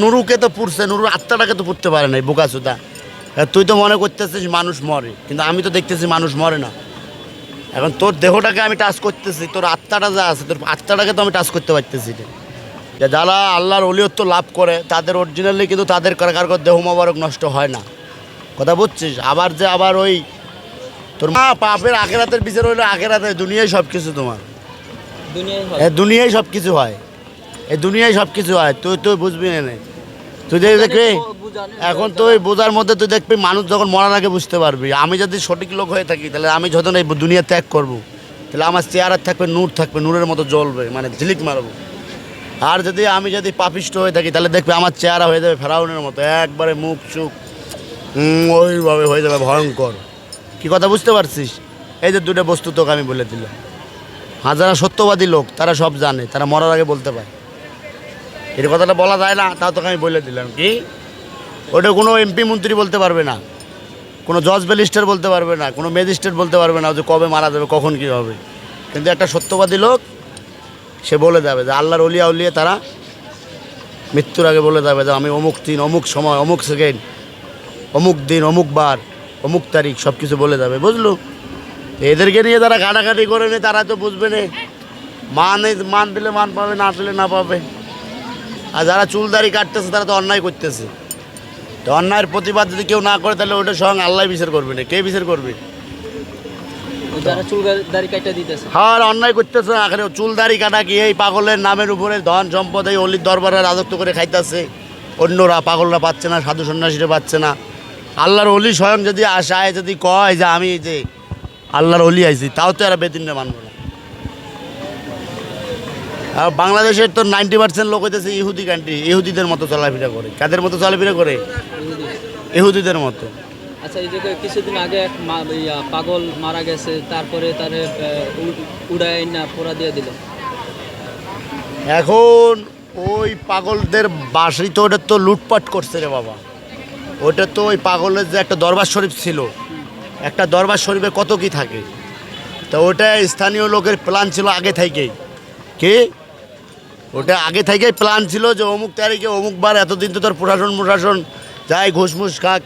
নুরুকে তো পুড়ছে নুরুর আত্মাটাকে তো পুড়তে পারে নাই বোকা সুদা তুই তো মনে করতেছিস মানুষ মরে কিন্তু আমি তো দেখতেছি মানুষ মরে না। এখন তোর দেহটাকে আমি টাচ করতেছি তোর আত্মাটা যা আছে তোর আত্মাটাকে তো আমি টাচ করতে পারতেছি যারা আল্লাহর অলিয়ত্ব লাভ করে তাদের অরিজিনালি কিন্তু তাদের কার কার দেহ মোবারক নষ্ট হয় না। কথা বুঝছিস? আবার যে আবার ওই তোর মা পাপের আখেরাতের বিচার হইলে আখেরাতে দুনিয়ায় সব কিছু তোমার। দুনিয়ায় হয়। দুনিয়ায় সব কিছু হয়। এই দুনিয়ায় সব কিছু হয়। তুই তুই বুঝবি না তুই দেখবি এখন তুই বোঝার মধ্যে তুই দেখবি মানুষ যখন মরার আগে বুঝতে পারবি। আমি যদি সঠিক লোক হয়ে থাকি তাহলে আমি যখন এই দুনিয়া ত্যাগ করব তাহলে আমার চেয়ারে থাকবে নূর থাকবে নূরের মতো জ্বলবে মানে ঝিলিক মারবো। আর যদি আমি যদি পাপিষ্ট হয়ে থাকি তাহলে দেখবে আমার চেহারা হয়ে যাবে ফেরাউনের মতো। একবারে মুখ চুখ ওইভাবে হয়ে যাবে ভয়ঙ্কর। কি কথা বুঝতে পারছিস? এই যে দুটো বস্তু তোকে আমি বলে দিলাম। যারা সত্যবাদী লোক তারা সব জানে তারা মরার আগে বলতে পারে। এর কথাটা বলা যায় না তাও তোকে আমি বলে দিলাম। কি? ওটা কোনো এমপি মন্ত্রী বলতে পারবে না। কোনো জজ ব্যালিস্টার বলতে পারবে না কোনো ম্যাজিস্ট্রেট বলতে পারবে না যে কবে মারা যাবে কখন কী হবে। কিন্তু একটা সত্যবাদী লোক সে বলে যাবে যে আল্লাহর অলিয়া উলিয়া তারা মৃত্যুর আগে বলে যাবে যে আমি অমুক দিন অমুক সময় অমুক সেকেন্ড অমুক দিন অমুক বার অমুক তারিখ সব কিছু বলে যাবে বুঝলো? এদেরকে নিয়ে যারা ঘাটাঘাটি করে নে তারা তো বুঝবে না। মান মান দিলে মান পাবে না পেলে না পাবে। আর যারা চুলদারি কাটতেছে তারা তো অন্যায় করতেছে। তো অন্যায়ের প্রতিবাদ যদি কেউ না করে তাহলে ওটা সঙ্গে আল্লাহ বিচার করবে না। কে বিচার করবে? চুল দাড়ি কাটা অন্যায় করতেছে। না এখানে চুলদারি কাটা কি এই পাগলের নামের উপরে ধন সম্পদ এই অলির দরবারে রাজত্ব করে খাইতেছে? অন্যরা পাগলরা পাচ্ছে না সাধু সন্ন্যাসীরা পাচ্ছে না। আল্লাহর অলি স্বয়ং যদি আসায় যদি কয় যে আমি যে আল্লাহর অলি আইছি তাও তো এরা বেদিনে মানবো না। আর বাংলাদেশের তো নাইনটি পার্সেন্ট লোক হইতেছে ইহুদি কান্ট্রি ইহুদিদের মতো চলাফেরা করে। কাদের মতো চলাফেরা করে? ইহুদিদের মতো। আচ্ছা এই জায়গায় কিছুদিন আগে এক পাগল মারা গেছে তারপরে তারে উড়াই না পোড়া দিয়ে দিল। এখন ওই পাগলদের বাসি তো ওটা তো লুটপাট করছে রে বাবা। ওটা তো ওই পাগলের যে একটা দরবার শরীফ ছিল। একটা দরবার শরীফে কত কি থাকে। তো ওটা স্থানীয় লোকের প্ল্যান ছিল আগে থেকেই। কি? ওটা আগে থেকেই প্ল্যান ছিল যে অমুক তারিখে অমুক বার এতদিন তো তোর প্রশাসন প্রশাসন যাই ঘুষমুস খাক,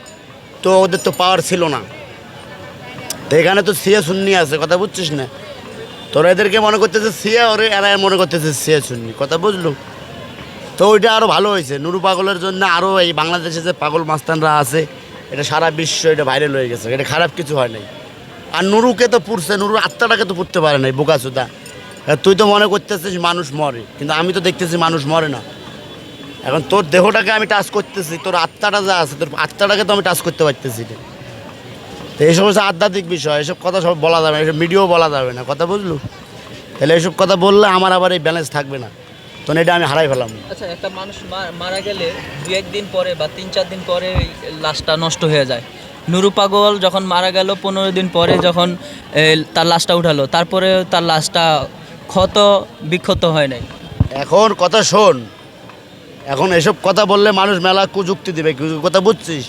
তো ওদের তো পাওয়ার ছিল না। তো এখানে তো সিএ শূন্য আছে, কথা বুঝছিস না? তোরা এদেরকে মনে করতেছে সিয়া ওরে এরা মনে করতেছে সিয়া শুননি কথা বুঝলো? তো ওইটা আরও ভালো হয়েছে, নুরু পাগলের জন্য আরও এই বাংলাদেশে যে পাগল মাস্তানরা আছে, এটা সারা বিশ্ব এটা ভাইরাল হয়ে গেছে, এটা খারাপ কিছু হয় নাই। আর নুরুকে তো পুড়ছে, নুরুর আত্মাটাকে তো পুড়তে পারে নাই বোকা সুদা তুই তো মনে করতেছিস মানুষ মরে, কিন্তু আমি তো দেখতেছি মানুষ মরে না। এখন তোর দেহটাকে আমি টাচ করতেছি, তোর আত্মাটা যা আছে, তোর আত্মাটাকে তো আমি টাচ করতে পারতেছি তো এইসব হচ্ছে আধ্যাত্মিক বিষয় এসব কথা সব বলা যাবে না এসব মিডিয়াও বলা যাবে না, কথা বুঝলু? তাহলে এইসব কথা বললে আমার আবার এই ব্যালেন্স থাকবে না। তখন এটা আমি হারাই ফেলাম। আচ্ছা একটা মানুষ মারা গেলে দু একদিন পরে বা তিন চার দিন পরে লাশটা নষ্ট হয়ে যায়। নুরু পাগল যখন মারা গেল, পনেরো দিন পরে যখন তার লাশটা উঠালো, তারপরে তার লাশটা ক্ষত বিক্ষত হয় নাই। এখন কথা শোন। এখন এসব কথা বললে মানুষ মেলা কুযুক্তি দিবে। কথা বুঝছিস?